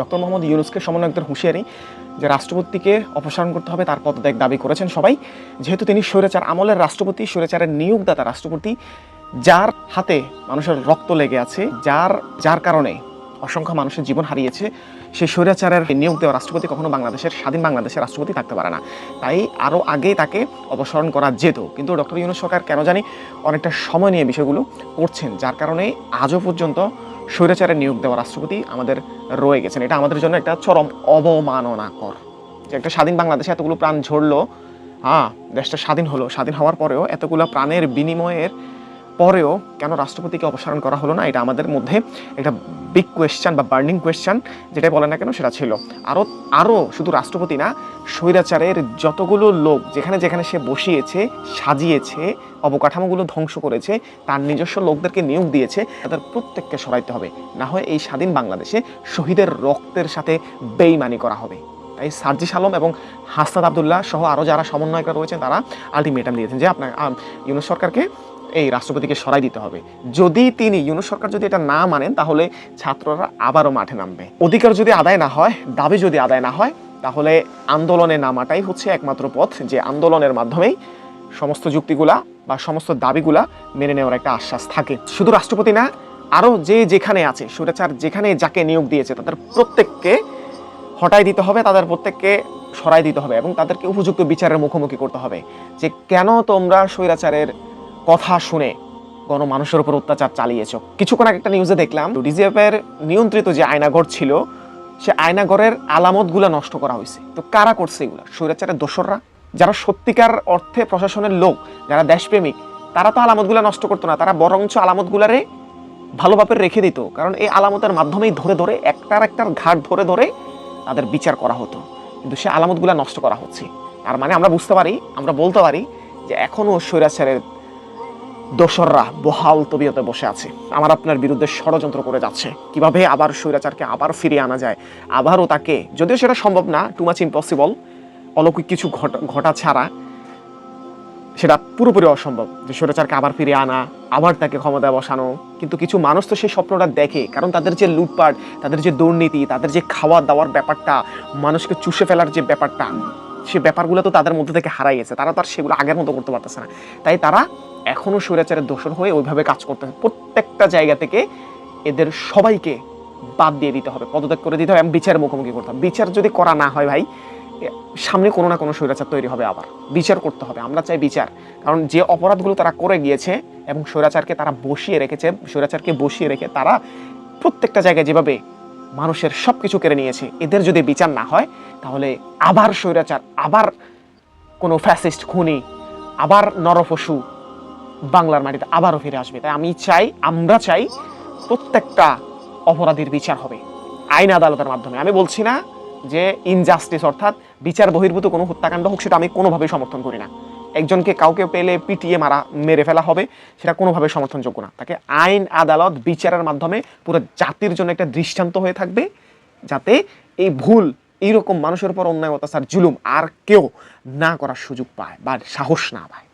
Doctor Mohammad ইউনুসকে সমন্বয়কদের হুঁশিয়ারি যে রাষ্ট্রপতিকে অপসারণ করতে হবে, তার পদত্যাগ দাবি করেছেন সবাই। যেহেতু তিনি স্বৈরাচার আমলের রাষ্ট্রপতি, স্বৈরাচারের নিয়োগদাতা রাষ্ট্রপতি, যার হাতে মানুষের রক্ত লেগে আছে, যার যার কারণে অসংখ্য মানুষের জীবন হারিয়েছে, সেই স্বৈরাচারের নিয়োগ দেওয়া রাষ্ট্রপতি কখনো বাংলাদেশের, স্বাধীন বাংলাদেশের রাষ্ট্রপতি থাকতে পারে না। তাই আরও আগেই তাকে অপসারণ করা যেত। কিন্তু ডক্টর ইউনুস সরকার কেন জানি অনেকটা সময় নিয়ে বিষয়গুলো করছেন, যার কারণে আজও পর্যন্ত স্বৈরাচারের নিয়োগ দেওয়া রাষ্ট্রপতি আমাদের রয়ে গেছেন। এটা আমাদের জন্য একটা চরম অবমাননাকর। যে একটা স্বাধীন বাংলাদেশে এতগুলো প্রাণ ঝরলো হ্যাঁ দেশটা স্বাধীন হলো। স্বাধীন হওয়ার পরেও এতগুলো প্রাণের বিনিময়ের পরেও কেন রাষ্ট্রপতিকে অপসারণ করা হলো না? এটা আমাদের মধ্যে একটা বিগ কোয়েশ্চান বা বার্নিং কোয়েশ্চান যেটাই বলে না কেন সেটা ছিল। আরও আরও শুধু রাষ্ট্রপতি না, স্বৈরাচারের যতগুলো লোক যেখানে যেখানে সে বসিয়েছে, সাজিয়েছে, অবকাঠামোগুলো ধ্বংস করেছে, তার নিজস্ব লোকদেরকে নিয়োগ দিয়েছে, তাদের প্রত্যেককে সরাইতে হবে। না হয় এই স্বাধীন বাংলাদেশে শহীদের রক্তের সাথে বেইমানি করা হবে। তাই সার্জিস আলম এবং হাসনাত আবদুল্লাহ সহ আরও যারা সমন্বয়করা রয়েছেন, তারা আলটিমেটাম দিয়েছেন যে আপনার ইউনুস সরকারকে এই রাষ্ট্রপতিকে সরাই দিতে হবে। যদি তিনি, ইউনুস সরকার যদি এটা না মানেন, তাহলে ছাত্ররা আবারও মাঠে নামবে। অধিকার যদি আদায় না হয়, দাবি যদি আদায় না হয়, তাহলে আন্দোলনে নামাটাই হচ্ছে একমাত্র পথ যে আন্দোলনের মাধ্যমেই সমস্ত যুক্তিগুলা বা সমস্ত দাবিগুলা মেনে নেওয়ার একটা আশ্বাস থাকে। শুধু রাষ্ট্রপতি না আরও যে যেখানে আছে, সুরেচার যেখানে যাকে নিয়োগ দিয়েছে, তাদের প্রত্যেককে হটাই দিতে হবে, তাদের প্রত্যেককে সরাই দিতে হবে এবং তাদেরকে উপযুক্ত বিচারের মুখোমুখি করতে হবে। যে কেন তোমরা স্বৈরাচারের কথা শুনে গণমানুষের উপর অত্যাচার চালিয়েছ? কিছুক্ষণ আগে একটা নিউজে দেখলাম ডিজিএফ এর নিয়ন্ত্রিত যে আয়নাঘর ছিল, সে আয়নাঘরের আলামতগুলো নষ্ট করা হয়েছে। তো কারা করছে এগুলো? স্বৈরাচারের দোসররা? যারা সত্যিকার অর্থে প্রশাসনের লোক, যারা দেশপ্রেমিক, তারা তো আলামতগুলো নষ্ট করতো না, তারা বরঞ্চ আলামতগুলারে ভালোভাবে রেখে দিত। কারণ এই আলামতের মাধ্যমেই ধরে ধরে, একটার একটার ঘাট ধরে ধরে তাদের বিচার করা হতো। কিন্তু সে আলামতগুলো নষ্ট করা হচ্ছে। তার মানে আমরা বুঝতে পারি, আমরা বলতে পারি যে এখনও স্বৈরাচারের দোসররা বহাল তবিয়তে বসে আছে। আমার আপনার বিরুদ্ধে ষড়যন্ত্র করে যাচ্ছে। কীভাবে আবার স্বৈরাচারকে আবার ফিরিয়ে আনা যায়? আবারও তাকে, যদিও সেটা সম্ভব না টু মাচ ইম্পসিবল অলৌকিক কিছু ঘটা ছাড়া সেটা পুরোপুরি অসম্ভব যে স্বৈরাচারকে আবার ফিরে আনা, আবার তাকে ক্ষমতায় বসানো। কিন্তু কিছু মানুষ তো সেই স্বপ্নটা দেখে, কারণ তাদের যে লুটপাট, তাদের যে দুর্নীতি, তাদের যে খাওয়া দাওয়ার ব্যাপারটা, মানুষকে চুষে ফেলার যে ব্যাপারটা, সে ব্যাপারগুলো তো তাদের মধ্যে থেকে হারাই গেছে। তারা তো আর সেগুলো আগের মতো করতে পারতেছে না। তাই তারা এখনও স্বৈরাচারের দোষর হয়ে ওইভাবে কাজ করতেছে প্রত্যেকটা জায়গা থেকে এদের সবাইকে বাদ দিয়ে দিতে হবে, পদত্যাগ করে দিতে হবে এবং বিচারের মুখোমুখি করতে হবে। বিচার যদি করা না হয় ভাই সামনে কোনো না কোনো স্বৈরাচার তৈরি হবে আবার। বিচার করতে হবে, আমরা চাই বিচার। কারণ যে অপরাধগুলো তারা করে গিয়েছে এবং স্বৈরাচারকে তারা বসিয়ে রেখেছে, স্বৈরাচারকে বসিয়ে রেখে তারা প্রত্যেকটা জায়গায় যেভাবে মানুষের সব কিছু কেড়ে নিয়েছে, এদের যদি বিচার না হয়, তাহলে আবার স্বৈরাচার, আবার কোনো ফ্যাসিস্ট খুনি, আবার নরপশু বাংলার মাটিতে আবারও ফিরে আসবে। তাই আমি চাই, আমরা চাই প্রত্যেকটা অপরাধীর বিচার হবে। আইন আদালতের মাধ্যমে। আমি বলছি না যে ইনজাস্টিস অর্থাৎ বিচার বহির্ভূত কোনো হত্যাকাণ্ড হোক, সেটা আমি কোনোভাবেই সমর্থন করি না। একজনকে কাউকে পেলে পিটিয়ে মারা, মেরে ফেলা হবে, সেটা কোনোভাবে সমর্থনযোগ্য না। তাকে আইন আদালত বিচারের মাধ্যমে পুরো জাতির জন্য একটা দৃষ্টান্ত হয়ে থাকবে, যাতে এই ভুল, এইরকম মানুষের উপর অন্যায়, অত্যাচার, জুলুম আর কেউ না করার সুযোগ পায় বা সাহস না পায়।